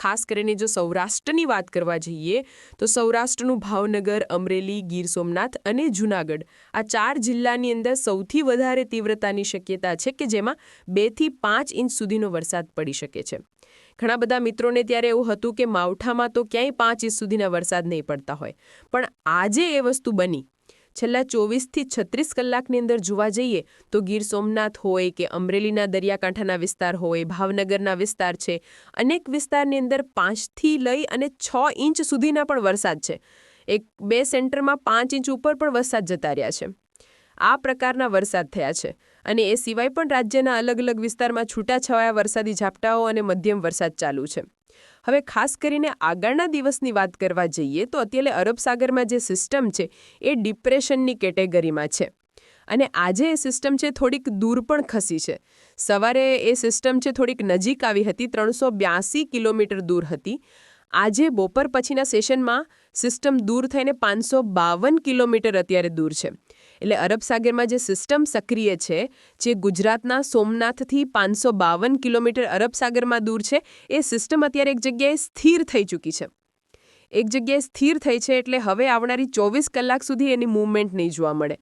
ખાસ કરીને જો સૌરાષ્ટ્રની વાત કરવા જઈએ, તો સૌરાષ્ટ્રનું ભાવનગર, અમરેલી, ગીર સોમનાથ અને જૂનાગઢ આ ચાર જિલ્લાની અંદર સૌથી વધારે તીવ્રતાની શક્યતા છે કે જેમાં બેથી પાંચ ઇંચ સુધીનો વરસાદ પડી શકે છે. ઘણા બધા મિત્રોને ત્યારે એવું હતું કે માવઠામાં તો ક્યાંય પાંચ ઇંચ સુધીના વરસાદ નહીં પડતા હોય. પણ આજે એ વસ્તુ બની છેલ્લા ચોવીસથી છત્રીસ કલાકની અંદર જોવા જઈએ તો ગીર સોમનાથ હોય કે અમરેલીના દરિયાકાંઠાના વિસ્તાર હોય, ભાવનગરના વિસ્તાર છે, અનેક વિસ્તારની અંદર પાંચથી લઈ અને છ ઇંચ સુધીના પણ વરસાદ છે. એક, બે સેન્ટરમાં પાંચ ઇંચ ઉપર પણ વરસાદ જતા રહ્યા છે. આ પ્રકારના વરસાદ થયા છે અને એ સિવાય પણ રાજ્યના અલગ અલગ વિસ્તારમાં છૂટાછવાયા વરસાદી ઝાપટાઓ અને મધ્યમ વરસાદ ચાલુ છે. હવે ખાસ કરીને આગળના દિવસની વાત કરવા જઈએ તો અત્યારે અરબ સાગરમાં જે સિસ્ટમ છે એ ડિપ્રેશનની કેટેગરીમાં છે. અને આજે એ સિસ્ટમ છે થોડીક દૂર પણ ખસી છે. સવારે એ સિસ્ટમ છે થોડીક નજીક આવી હતી, ત્રણસો બ્યાસી કિલોમીટર દૂર હતી. આજે બપોર પછીના સેશનમાં સિસ્ટમ દૂર થઈને પાંચસો બાવન કિલોમીટર અત્યારે દૂર છે. એટલે અરબ સાગરમાં જે સિસ્ટમ સક્રિય છે, જે ગુજરાતના સોમનાથથી પાંચસો બાવન કિલોમીટર અરબ સાગરમાં દૂર છે, એ સિસ્ટમ અત્યારે એક જગ્યાએ સ્થિર થઈ ચૂકી છે. એક જગ્યાએ સ્થિર થઈ છે એટલે હવે આવનારી ચોવીસ કલાક સુધી એની મૂવમેન્ટ નહીં જોવા મળે.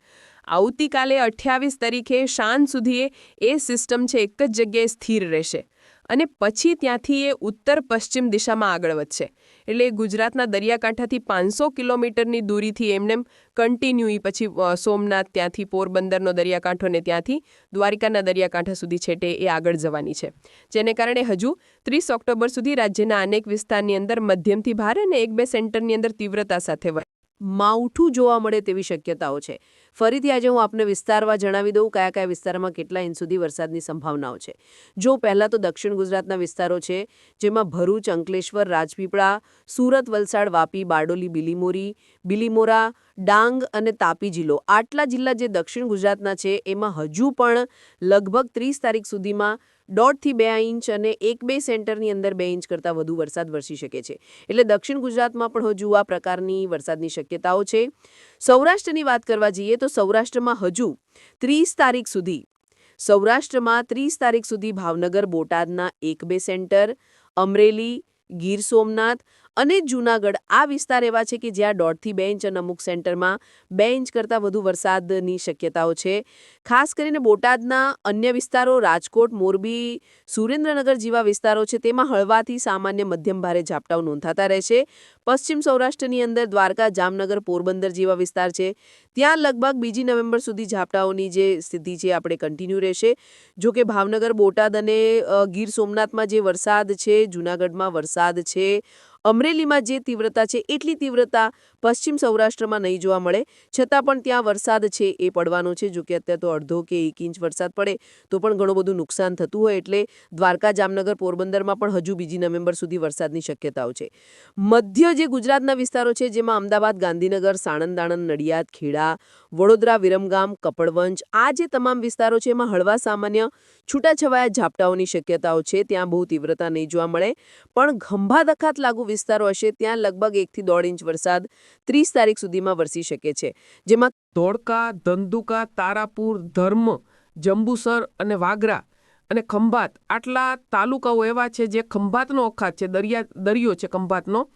આવતીકાલે અઠ્યાવીસ તારીખે સાંજ સુધી એ સિસ્ટમ છે એક જ જગ્યાએ સ્થિર રહેશે. અને પછી ત્યાંથી એ ઉત્તર પશ્ચિમ દિશામાં આગળ વધશે. એટલે ગુજરાતના દરિયાકાંઠાથી પાંચસો કિલોમીટરની દૂરીથી એમને કન્ટિન્યુ પછી સોમનાથ ત્યાંથી, પોરબંદરનો દરિયાકાંઠો ને ત્યાંથી, દ્વારિકાના દરિયાકાંઠા સુધી છેટે એ આગળ જવાની છે. જેને કારણે હજુ ત્રીસ ઓક્ટોબર સુધી રાજ્યના અનેક વિસ્તારની અંદર મધ્યમથી ભારે અને એક બે સેન્ટરની અંદર તીવ્રતા સાથે માવઠું જોવા મળે તેવી શક્યતાઓ છે. ફરીથી આજે હું આપને વિસ્તારમાં જણાવી દઉં કયા કયા વિસ્તારમાં કેટલા ઇંચ સુધી વરસાદની સંભાવનાઓ છે. જો પહેલાં તો દક્ષિણ ગુજરાતના વિસ્તારો છે, જેમાં ભરૂચ, અંકલેશ્વર, રાજપીપળા, સુરત, વલસાડ, વાપી, બારડોલી, બિલીમોરી, બિલીમોરા, ડાંગ અને તાપી જિલ્લો. આટલા જિલ્લા જે દક્ષિણ ગુજરાતના છે, એમાં હજુ પણ લગભગ ત્રીસ તારીખ સુધીમાં દોઢથી બે ઇંચ અને એક બે સેન્ટરની અંદર બે ઇંચ કરતાં વધુ વરસાદ વરસી શકે છે. એટલે દક્ષિણ ગુજરાતમાં પણ હજુ આ પ્રકારની વરસાદની શક્યતાઓ છે. સૌરાષ્ટ્રની વાત કરવા જઈએ તો સૌરાષ્ટ્રમાં હજુ ત્રીસ તારીખ સુધી, સૌરાષ્ટ્રમાં ત્રીસ તારીખ સુધી ભાવનગર, બોટાદના એક બે સેન્ટર, અમરેલી, ગીર સોમનાથ અને જૂનાગઢ આ વિસ્તાર એવા છે કે જ્યાં દોઢથી બે ઇંચ અને અમુક સેન્ટરમાં બે ઇંચ કરતાં વધુ વરસાદની શક્યતાઓ છે. ખાસ કરીને બોટાદના અન્ય વિસ્તારો, રાજકોટ, મોરબી, સુરેન્દ્રનગર જેવા વિસ્તારો છે, તેમાં હળવાથી સામાન્ય મધ્યમ ભારે ઝાપટાઓ નોંધાતા રહેશે પશ્ચિમ સૌરાષ્ટ્રની અંદર દ્વારકા, જામનગર, પોરબંદર જેવા વિસ્તાર છે. ત્યાં લગભગ બીજી નવેમ્બર સુધી ઝાપટાઓની જે સ્થિતિ છે, આપણે કન્ટિન્યુ રહેશે. જો કે ભાવનગર, બોટાદ અને ગીર સોમનાથમાં જે વરસાદ છે, જૂનાગઢમાં વરસાદ છે અમરેલીમાં જે તીવ્રતા છે એટલી તીવ્રતા પશ્ચિમ સૌરાષ્ટ્રમાં નહીં જોવા મળે, છતાં પણ ત્યાં વરસાદ છે એ પડવાનો છે. જોકે અત્યારે તો અડધો કે એક ઇંચ વરસાદ પડે, તો પણ ઘણું બધું નુકસાન થતું હોય એટલે દ્વારકા, જામનગર, પોરબંદરમાં પણ હજુ બીજી નવેમ્બર સુધી વરસાદની શક્યતાઓ છે. મધ્ય જે ગુજરાતના વિસ્તારો છે, જેમાં અમદાવાદ, ગાંધીનગર સાણંદ દાણંદ નડિયાદ, ખેડા, વડોદરા, વિરમગામ, કપડવંજ, આ જે તમામ વિસ્તારો છે, એમાં હળવા સામાન્ય છૂટાછવાયા ઝાપટાઓની શક્યતાઓ છે. ત્યાં બહુ તીવ્રતા નહીં જોવા મળે. પણ ખંભાદખાત લાગુ વિસ્તારો હશે, ત્યાં લગભગ એકથી દોઢ ઇંચ વરસાદ ત્રીસ તારીખ સુધીમાં વરસી શકે છે, જેમાં ધોળકા, ધંધુકા, તારાપુર, ધર્મ, જંબુસર અને વાગરા અને ખંભાત. આટલા તાલુકાઓ એવા છે જે ખંભાતનો અખાત છે, દરિયા, દરિયો છે ખંભાતનો.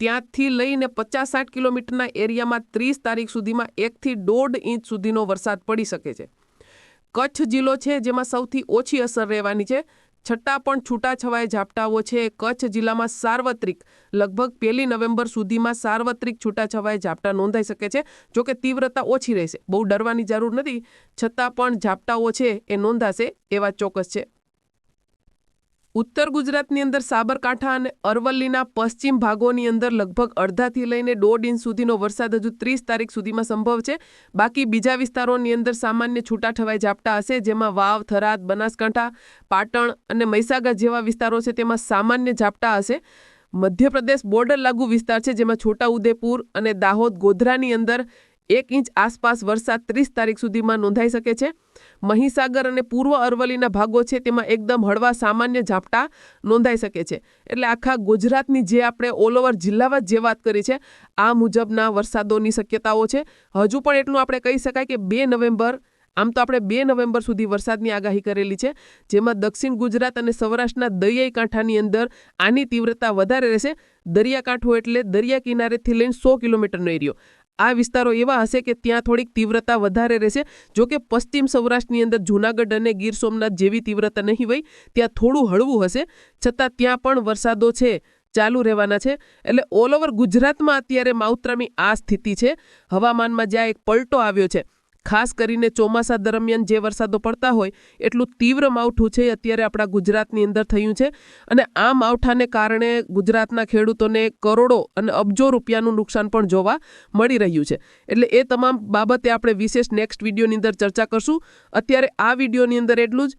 ત્યાંથી લઈને પચાસ સાઠ કિલોમીટરના એરિયામાં ત્રીસ તારીખ સુધીમાં એકથી દોઢ ઇંચ સુધીનો વરસાદ પડી શકે છે. કચ્છ જિલ્લો છે જેમાં સૌથી ઓછી અસર રહેવાની છે. છતાં પણ છૂટાછવાયા ઝાપટાઓ છે. કચ્છ જિલ્લામાં સાર્વત્રિક, લગભગ પહેલી નવેમ્બર સુધીમાં સાર્વત્રિક છૂટાછવાયા ઝાપટા નોંધાઈ શકે છે જોકે તીવ્રતા ઓછી રહેશે. બહુ ડરવાની જરૂર નથી. છતાં પણ ઝાપટાઓ છે એ નોંધાશે એવા ચોક્કસ છે. ઉત્તર ગુજરાતની અંદર સાબરકાંઠા અને અરવલ્લીના પશ્ચિમ ભાગોની અંદર લગભગ અડધાથી લઈને દોઢ ઇંચ સુધીનો વરસાદ હજુ ત્રીસ તારીખ સુધીમાં સંભવ છે. બાકી બીજા વિસ્તારોની અંદર સામાન્ય છૂટાછવાઈ ઝાપટા હશે, જેમાં વાવ, થરાદ, બનાસકાંઠા, પાટણ અને મહીસાગર જેવા વિસ્તારો છે તેમાં સામાન્ય ઝાપટા હશે. મધ્યપ્રદેશ બોર્ડર લાગુ વિસ્તાર છે, જેમાં છોટાઉદેપુર અને દાહોદ ગોધરાની અંદર એક ઇંચ આસપાસ વરસાદ ત્રીસ તારીખ સુધીમાં નોંધાઈ શકે છે. મહીસાગર અને પૂર્વ અરવલ્લીના ભાગો છે તેમાં એકદમ હળવા સામાન્ય ઝાપટા નોંધાઈ શકે છે. એટલે આખા ગુજરાતની જે આપણે ઓલ ઓવર જિલ્લામાં જે વાત કરી છે, આ મુજબના વરસાદોની શક્યતાઓ છે. હજુ પણ એટલું આપણે કહી શકાય કે બે નવેમ્બર, આમ તો આપણે બે નવેમ્બર સુધી વરસાદની આગાહી કરેલી છે, જેમાં દક્ષિણ ગુજરાત અને સૌરાષ્ટ્રના દરિયાઈ કાંઠાની અંદર આની તીવ્રતા વધારે રહેશે. દરિયાકાંઠો એટલે દરિયા કિનારેથી લઈને સો કિલોમીટરનો એરિયો. આ વિસ્તારો એવા હશે કે ત્યાં થોડીક તીવ્રતા વધારે રહેશે. જો કે પશ્ચિમ સૌરાષ્ટ્રની અંદર જૂનાગઢ અને ગીર સોમનાથ જેવી તીવ્રતા નહીં હોય, ત્યાં થોડું હળવું હશે. છતાં ત્યાં પણ વરસાદો છે, ચાલુ રહેવાના છે. એટલે ઓલ ઓવર ગુજરાતમાં અત્યારે માવતરામી આ સ્થિતિ છે. હવામાનમાં જ્યાં એક પલટો આવ્યો છે ખાસ કરીને ચોમાસા દરમિયાન જે વરસાદો પડતા હોય, એટલું તીવ્ર માવઠું છે અત્યારે આપણા ગુજરાતની અંદર થયું છે. અને આ માવઠાને કારણે ગુજરાતના ખેડૂતોને કરોડો અને અબજો રૂપિયાનું નુકસાન પણ જોવા મળી રહ્યું છે. એટલે એ તમામ બાબતે આપણે વિશેષ નેક્સ્ટ વિડીયોની અંદર ચર્ચા કરશું. અત્યારે આ વિડીયોની અંદર એટલું જ.